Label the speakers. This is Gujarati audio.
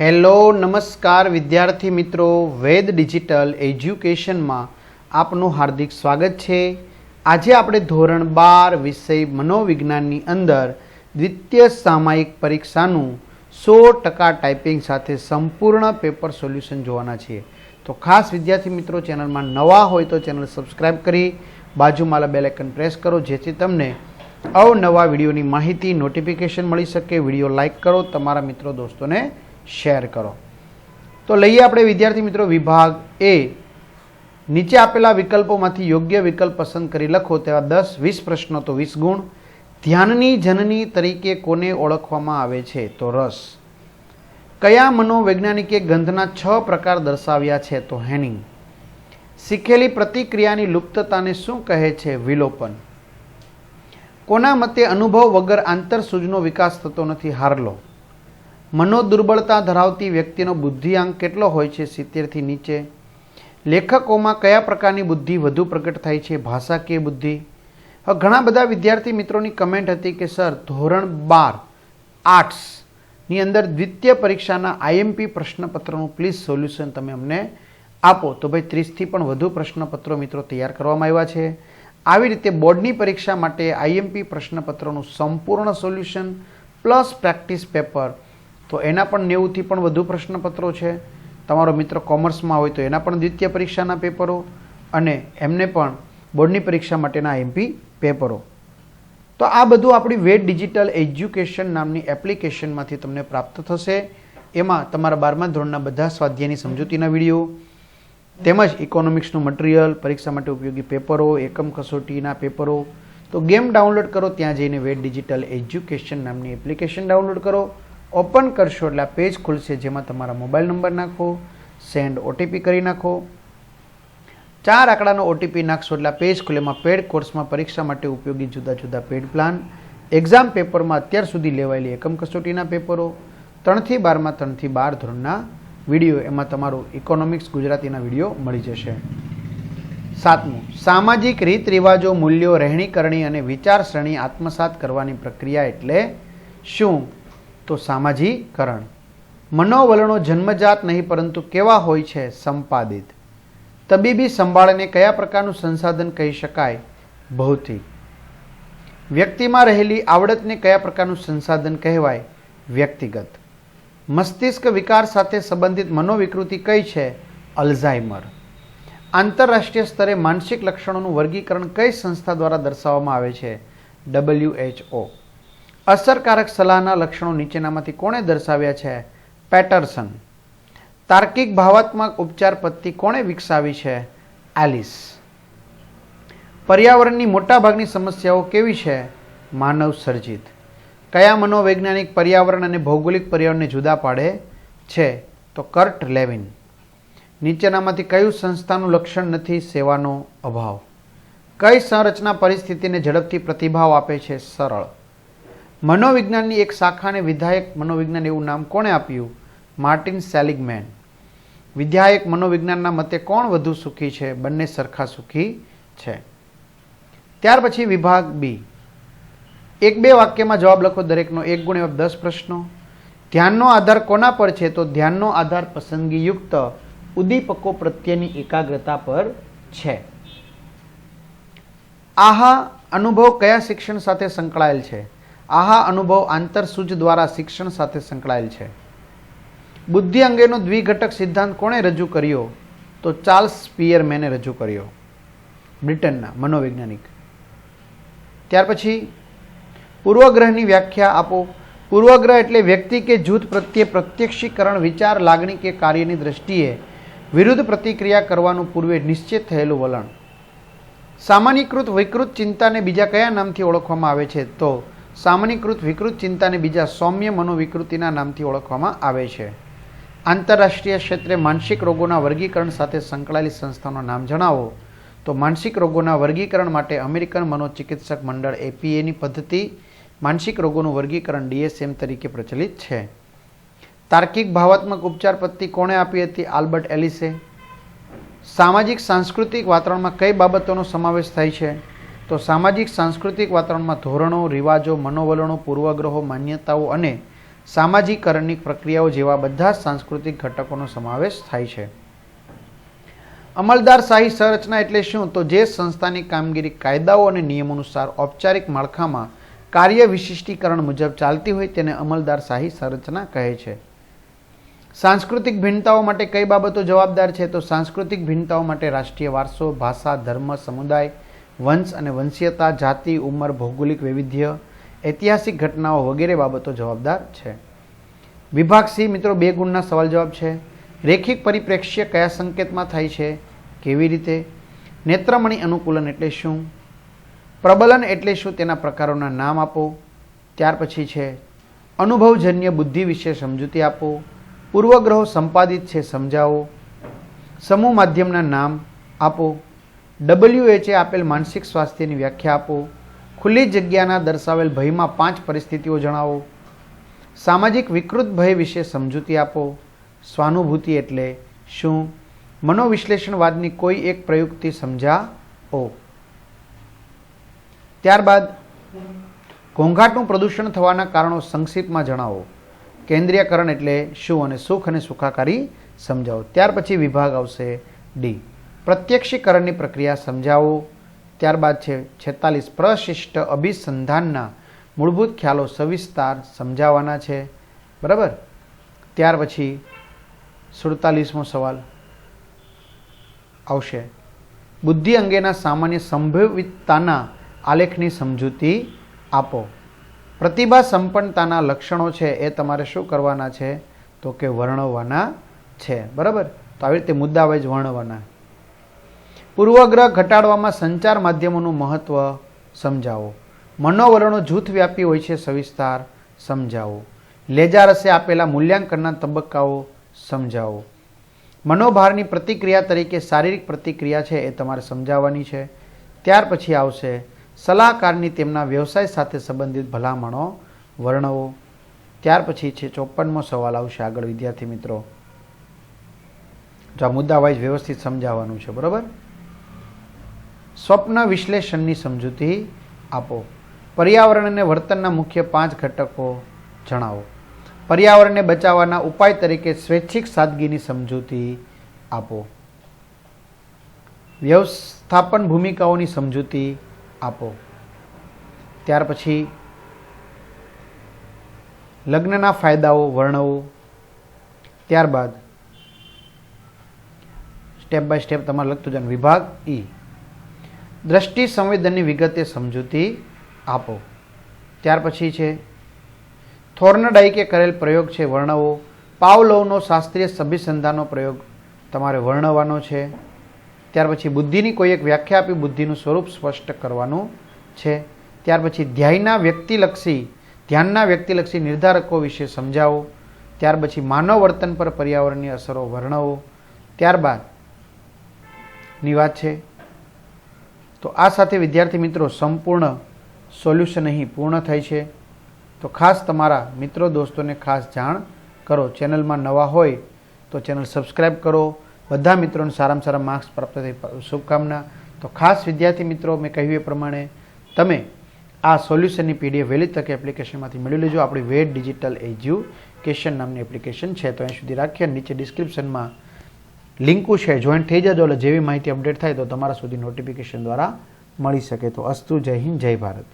Speaker 1: હેલો, નમસ્કાર વિદ્યાર્થી મિત્રો. વેદ ડિજિટલ એજ્યુકેશનમાં આપનું હાર્દિક સ્વાગત છે. આજે આપણે ધોરણ બાર વિષય મનોવિજ્ઞાનની અંદર દ્વિતીય સામાયિક પરીક્ષાનું સો ટકા ટાઈપિંગ સાથે સંપૂર્ણ પેપર સોલ્યુશન જોવાના છીએ. તો ખાસ વિદ્યાર્થી મિત્રો, ચેનલમાં નવા હોય તો ચેનલ સબસ્ક્રાઈબ કરી બાજુમાં બેલ આઇકન પ્રેસ કરો, જેથી તમને અવનવા વિડીયોની માહિતી, નોટિફિકેશન મળી શકે, વીડિયો લાઇક કરો, તમારા મિત્રો, દોસ્તોને શેર કરો. તો લઈએ આપણે વિદ્યાર્થી મિત્રો વિભાગ એ. નીચે આપેલા વિકલ્પોમાંથી યોગ્ય વિકલ્પ પસંદ કરી લખો તેવા દસ, વીસ પ્રશ્નો તો વીસ ગુણ. ધ્યાનની જનની તરીકે કોને ઓળખવામાં આવે છે? તો રસ. કયા મનોવૈજ્ઞાનિકે ગંધના છ પ્રકાર દર્શાવ્યા છે? તો હેનિંગ. શીખેલી પ્રતિક્રિયાની લુપ્તતાને શું કહે છે? વિલોપન. કોના મતે અનુભવ વગર આંતરસૂજનો વિકાસ થતો નથી? હારલો. મનોદુર્બળતા ધરાવતી વ્યક્તિનો બુદ્ધિઆંક કેટલો હોય છે સિત્તેરથી નીચે? લેખકોમાં કયા પ્રકારની બુદ્ધિ વધુ પ્રગટ થાય છે? ભાષાકીય બુદ્ધિ? ઘણા બધા વિદ્યાર્થી મિત્રોની કમેન્ટ હતી કે, સર, ધોરણ બાર આર્ટ્સની અંદર દ્વિતીય પરીક્ષાના આઈએમપી પ્રશ્નપત્રનું પ્લીઝ સોલ્યુશન તમે અમને આપો. તો ભાઈ ત્રીસથી પણ વધુ પ્રશ્નપત્રો મિત્રો તૈયાર કરવામાં આવ્યા છે. આવી રીતે બોર્ડની પરીક્ષા માટે આઈએમપી પ્રશ્નપત્રોનું સંપૂર્ણ સોલ્યુશન, પ્લસ પ્રેક્ટિસ પેપર તો એના પણ નેવુંથી પણ વધુ પ્રશ્નપત્રો છે. તમારો મિત્ર કોમર્સમાં હોય તો એના પણ દ્વિતીય પરીક્ષાના પેપરો અને એમને પણ બોર્ડની પરીક્ષા માટેના એમપી પેપરો. તો આ બધું આપણી વેટ ડિજિટલ એજ્યુકેશન નામની એપ્લિકેશનમાંથી તમને પ્રાપ્ત થશે. એમાં તમારા બારમા ધોરણના બધા સ્વાધ્યાયની સમજૂતીના વીડિયો, તેમજ ઇકોનોમિક્સનું મટીરિયલ, પરીક્ષા માટે ઉપયોગી પેપરો, એકમ કસોટીના પેપરો. તો ગેમ ડાઉનલોડ કરો, ત્યાં જઈને વેટ ડિજિટલ એજ્યુકેશન નામની એપ્લિકેશન ડાઉનલોડ કરો. ઓપન કરશો એટલે આ પેજ ખુલશે, જેમાં તમારા મોબાઈલ નંબર નાખો, સેન્ડ ઓટીપી કરી નાખો. ચાર આંકડાનો ઓટીપી નાખશો એટલે પેજ ખુલે. એમાં પેડ કોર્સમાં પરીક્ષા માટે ઉપયોગી જુદા જુદા પેડ પ્લાન, એક્ઝામ પેપરમાં અત્યાર સુધી લેવાયેલી એકમ કસોટીના પેપરો, ત્રણથી બારમાં, ત્રણથી બાર ધોરણના વીડિયો. એમાં તમારું ઇકોનોમિક્સ ગુજરાતીના વીડિયો મળી જશે. સાતમું, સામાજિક રીત રિવાજો, મૂલ્યો રહેણીકરણી અને વિચારસરણી આત્મસાત કરવાની પ્રક્રિયા એટલે શું? તો સામાજીકરણ. મનોવલણો જન્મજાત નહીં, પરંતુ કેવા હોય છે? સંપાદિત. તબીબી સંભાળને કયા પ્રકારનું સંસાધન કહી શકાય? ભૌતિક. વ્યક્તિમાં રહેલી આવડતને કયા પ્રકારનું સંસાધન કહેવાય? વ્યક્તિગત. મસ્તિષ્ક વિકાર સાથે સંબંધિત મનોવિકૃતિ કઈ છે? અલ્ઝાઇમર. આંતરરાષ્ટ્રીય સ્તરે માનસિક લક્ષણોનું વર્ગીકરણ કઈ સંસ્થા દ્વારા દર્શાવવામાં આવે છે? ડબલ્યુએચઓ અસરકારક સલાહના લક્ષણો નીચેનામાંથી કોણે દર્શાવ્યા છે? પેટરસન. તાર્કિક ભાવાત્મક ઉપચાર પદ્ધતિ કોણે વિકસાવી છે? એલિસ પર્યાવરણની મોટાભાગની સમસ્યાઓ કેવી છે? માનવ સર્જિત. કયા મનોવૈજ્ઞાનિક પર્યાવરણ અને ભૌગોલિક પર્યાવરણને જુદા પાડે છે? તો કર્ટ લેવિન. નીચેનામાંથી કયું સંસ્થાનું લક્ષણ નથી સેવાનો અભાવ? કઈ સંરચના પરિસ્થિતિને ઝડપથી પ્રતિભાવ આપે છે? સરળ. મનોવિજ્ઞાનની એક શાખાને વિધાયક મનોવિજ્ઞાન એવું નામ કોણે આપ્યું? Martin Seligman. વિધાયક મનોવિજ્ઞાનના મતે કોણ વધુ સુખી છે? બંને સરખા સુખી છે. ત્યાર પછી વિભાગ બી એક બે વાક્યમાં જવાબ લખો દરેકનો. એક ગુણ એવા દસ પ્રશ્નો. ધ્યાનનો આધાર કોના પર છે? તો ધ્યાનનો આધાર પસંદગીયુક્ત ઉદ્દીપકો પ્રત્યેની એકાગ્રતા પર છે. આહા અનુભવ કયા શિક્ષણ સાથે સંકળાયેલ છે? આહા અનુભવ આંતરસૂજ દ્વારા શિક્ષણ સાથે સંકળાયેલ છે. બુદ્ધિ અંગેનો દ્વિઘટક સિદ્ધાંત કોણે રજૂ કર્યો? તો ચાર્લ્સ પિયરમેને રજૂ કર્યો. બ્રિટનના મનોવૈજ્ઞાનિક. ત્યાર પછી, પૂર્વગ્રહની વ્યાખ્યા આપો. પૂર્વગ્રહ એટલે વ્યક્તિ કે જૂથ પ્રત્યે પ્રત્યક્ષીકરણ, વિચાર, લાગણી કે કાર્યની દ્રષ્ટિએ વિરુદ્ધ પ્રતિક્રિયા કરવાનું પૂર્વે નિશ્ચિત થયેલું વલણ. સામાન્યકૃત વિકૃત ચિંતાને બીજા કયા નામથી ઓળખવામાં આવે છે? તો સામાન્યકૃત વિકૃત ચિંતાને બીજા સૌમ્ય મનોવિકૃતિના નામથી ઓળખવામાં આવે છે. આંતરરાષ્ટ્રીય ક્ષેત્રે માનસિક રોગોના વર્ગીકરણ સાથે સંકળાયેલી સંસ્થાઓના નામ જણાવો. તો માનસિક રોગોના વર્ગીકરણ માટે અમેરિકન મનોચિકિત્સક મંડળ એપીએની પદ્ધતિ માનસિક રોગોનું વર્ગીકરણ ડીએસએમ તરીકે પ્રચલિત છે. તાર્કિક ભાવાત્મક ઉપચાર પદ્ધતિ કોણે આપી હતી? આલ્બર્ટ એલિસે. સામાજિક સાંસ્કૃતિક વાતાવરણમાં કઈ બાબતોનો સમાવેશ થાય છે? તો સામાજિક, સાંસ્કૃતિક વાતાવરણમાં ધોરણો, રિવાજો, મનોવલણો, પૂર્વગ્રહો, માન્યતાઓ અને સામાજિકરણની પ્રક્રિયાઓ જેવા બધા સાંસ્કૃતિક ઘટકોનો સમાવેશ થાય છે. અમલદાર શાહી સંરચના એટલે શું? તો જે સંસ્થાની કામગીરી કાયદાઓ અને નિયમો અનુસાર ઔપચારિક માળખામાં કાર્ય વિશિષ્ટીકરણ મુજબ ચાલતી હોય તેને અમલદાર શાહી સંરચના કહે છે. સાંસ્કૃતિક ભિન્નતાઓ માટે કઈ બાબતો જવાબદાર છે? તો સાંસ્કૃતિક ભિન્નતાઓ માટે રાષ્ટ્રીય વારસો, ભાષા, ધર્મ, સમુદાય વંશ અને વંશીયતા, જાતિ, ઉંમર, ભૌગોલિક વૈવિધ્ય, ઐતિહાસિક ઘટનાઓ વગેરે બાબતો જવાબદાર છે. વિભાગ સી, મિત્રો, બે ગુણના સવાલ જવાબ છે. રેખિક પરિપ્રેક્ષ્ય કયા સંકેતમાં થાય છે? કેવી રીતે? નેત્રમણી અનુકૂલન એટલે શું? પ્રબલન એટલે શું? તેના પ્રકારોના નામ આપો. ત્યાર પછી છે, અનુભવજન્ય બુદ્ધિ વિશે સમજૂતી આપો. પૂર્વગ્રહો સંપાદિત છે, સમજાવો. સમૂહ માધ્યમના નામ આપો. ડબલ્યુએચએ આપેલ માનસિક સ્વાસ્થ્યની વ્યાખ્યા આપો. ખુલ્લી જગ્યાના દર્શાવેલ ભયમાં પાંચ પરિસ્થિતિઓ જણાવો. સામાજિક વિકૃત ભય વિશે સમજૂતી આપો. સ્વાનુભૂતિ એટલે શું? મનોવિશ્લેષણવાદની કોઈ એક પ્રયુક્તિ સમજાવો. ત્યારબાદ, ઘોંઘાટનું પ્રદૂષણ થવાના કારણો સંક્ષિપ્તમાં જણાવો. કેન્દ્રીયકરણ એટલે શું અને સુખ અને સુખાકારી સમજાવો. ત્યાર પછી વિભાગ આવશે ડી. પ્રત્યક્ષીકરણની પ્રક્રિયા સમજાવો. ત્યારબાદ છે છેતાલીસ પ્રશિષ્ટ અભિસંધાનના મૂળભૂત ખ્યાલો સવિસ્તાર સમજાવવાના છે. બરાબર? ત્યાર પછી સુડતાલીસમો સવાલ આવશે. બુદ્ધિ અંગેના સામાન્ય સંભવિતતાના આલેખની સમજૂતી આપો. પ્રતિભા સંપન્નતાના લક્ષણો છે એ તમારે શું કરવાના છે? તો કે વર્ણવવાના છે. બરાબર? તો આવી રીતે મુદ્દાવાઇઝ વર્ણવવાના. પૂર્વગ્રહ ઘટાડવામાં સંચાર માધ્યમોનું મહત્વ સમજાવો. મનોવલણો જૂથ વ્યાપી હોય છે, સવિસ્તાર સમજાવો. લેજારસે આપેલા મૂલ્યાંકનના તબક્કાઓ સમજાવો. મનોભારની પ્રતિક્રિયા તરીકે શારીરિક પ્રતિક્રિયા છે એ તમારે સમજાવવાની છે. ત્યાર પછી આવશે સલાહકારની તેમના વ્યવસાય સાથે સંબંધિત ભલામણો વર્ણવો. ત્યાર પછી છે ચોપનમો સવાલ આવશે આગળ, વિદ્યાર્થી મિત્રો. જો આ મુદ્દા વાઇઝ વ્યવસ્થિત સમજાવવાનું છે, બરાબર? સ્વપ્ન વિશ્લેષણની સમજૂતી આપો. પર્યાવરણ અને વર્તનના મુખ્ય પાંચ ઘટકો જણાવો. પર્યાવરણને બચાવવાના ઉપાય તરીકે સ્વૈચ્છિક સાદગીની સમજૂતી આપો. વ્યવસ્થાપન ભૂમિકાઓની સમજૂતી આપો. ત્યાર પછી લગ્નના ફાયદાઓ વર્ણવો. ત્યારબાદ સ્ટેપ બાય સ્ટેપ તમારે લખતું જાય વિભાગ ઈ. દ્રષ્ટિ સંવેદનની વિગતે સમજૂતી આપો. ત્યાર પછી છે થોર્નડાઈકે કરેલ પ્રયોગ છે વર્ણવો. પાવલોવનો શાસ્ત્રીય અભિસંધાનનો પ્રયોગ તમારે વર્ણવવાનો છે. ત્યાર પછી બુદ્ધિની કોઈ એક વ્યાખ્યા આપી બુદ્ધિનું સ્વરૂપ સ્પષ્ટ કરવાનું છે. ત્યાર પછી ધ્યાયના વ્યક્તિલક્ષી, ધ્યાનના વ્યક્તિલક્ષી નિર્ધારકો વિશે સમજાવો. ત્યાર પછી માનવ વર્તન પર પર્યાવરણની અસરો વર્ણવો. ત્યારબાદની વાત છે તો આ સાથે વિદ્યાર્થી મિત્રો સંપૂર્ણ સોલ્યુશન અહીં પૂર્ણ થાય છે. તો ખાસ તમારા મિત્રો દોસ્તોને ખાસ જાણ કરો. ચેનલમાં નવા હોય તો ચેનલ સબસ્ક્રાઈબ કરો. બધા મિત્રોને સારામાં સારા માર્ક્સ પ્રાપ્ત થાય શુભકામના. તો ખાસ વિદ્યાર્થી મિત્રો, મેં કહ્યું એ પ્રમાણે તમે આ સોલ્યુશનની પીડીએફ વહેલી તકે એપ્લિકેશનમાંથી મેળવી લેજો. આપણી વેડ ડિજિટલ એજ્યુકેશન નામની એપ્લિકેશન છે. તો અહીં સુધી રાખીએ નીચે ડિસ્ક્રિપ્શનમાં લિંકો છે જોઈન થઈ જજો એટલે જેવી માહિતી અપડેટ થાય તો તમારા સુધી નોટિફિકેશન દ્વારા મળી શકે. તો અસ્તુ, જય હિન્દ, જય ભારત.